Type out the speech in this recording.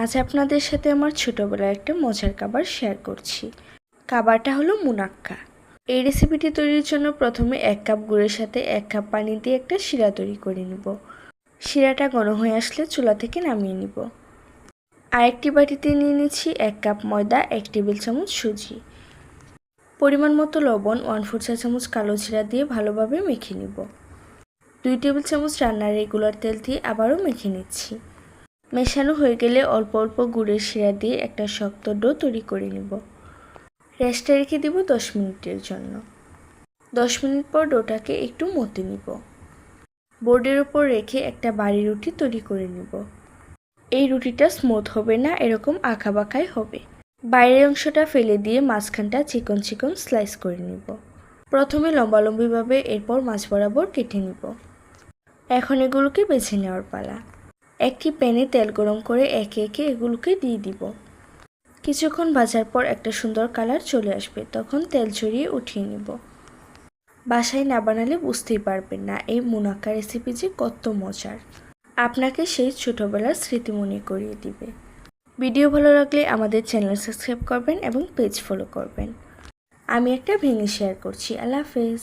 আজ আপনাদের সাথে আমার ছোটোবেলার একটা মজার খাবার শেয়ার করছি। খাবারটা হলো মুনাক্কা। এই রেসিপিটি তৈরির জন্য প্রথমে এক কাপ গুড়ের সাথে এক কাপ পানি দিয়ে একটা শিরা তৈরি করে নিব। শিরাটা ঘন হয়ে আসলে চুলা থেকে নামিয়ে নিব। আরেকটি বাটিতে নিয়ে নিচ্ছি এক কাপ ময়দা, এক টেবিল চামচ সুজি। পরিমাণ মতো লবণ ওয়ান ফোর চা চামচ কালো জিরা দিয়ে ভালোভাবে মেখে নিব। দুই টেবিল চামচ রান্নার রেগুলার তেল দিয়ে আবারও মেখে নিচ্ছি। মেশানো হয়ে গেলে অল্প অল্প গুড়ের শিরা দিয়ে একটা শক্ত ডো তৈরি করে নিব। রেস্টে রেখে দিব দশ মিনিটের জন্য। দশ মিনিট পর ডোটাকে একটু মতে নিব। বোর্ডের ওপর রেখে একটা বাড়ি রুটি তৈরি করে নিব। এই রুটিটা স্মুথ হবে না, এরকম আঁকা বাঁকাই হবে। বাইরের অংশটা ফেলে দিয়ে মাঝখানটা চিকন চিকন স্লাইস করে নিব। প্রথমে লম্বালম্বিভাবে এরপর মাছ বরাবর কেটে নিব। এখন এগুলোকে বেছে নেওয়ার পালা। একটি প্যানে তেল গরম করে একে একে এগুলোকে দিয়ে দিব। কিছুক্ষণ ভাজার পর একটা সুন্দর কালার চলে আসবে, তখন তেল ছড়িয়ে উঠিয়ে নিব। বাসায় না বানালে বুঝতেই পারবেন না এই মুনাক্কা রেসিপি যে কত মজার। আপনাকে সেই ছোটোবেলার স্মৃতি মনে করিয়ে দিবে। ভিডিও ভালো লাগলে আমাদের চ্যানেল সাবস্ক্রাইব করবেন এবং পেজ ফলো করবেন। আমি একটা ভেঙে শেয়ার করছি। আল্লাহ হাফেজ।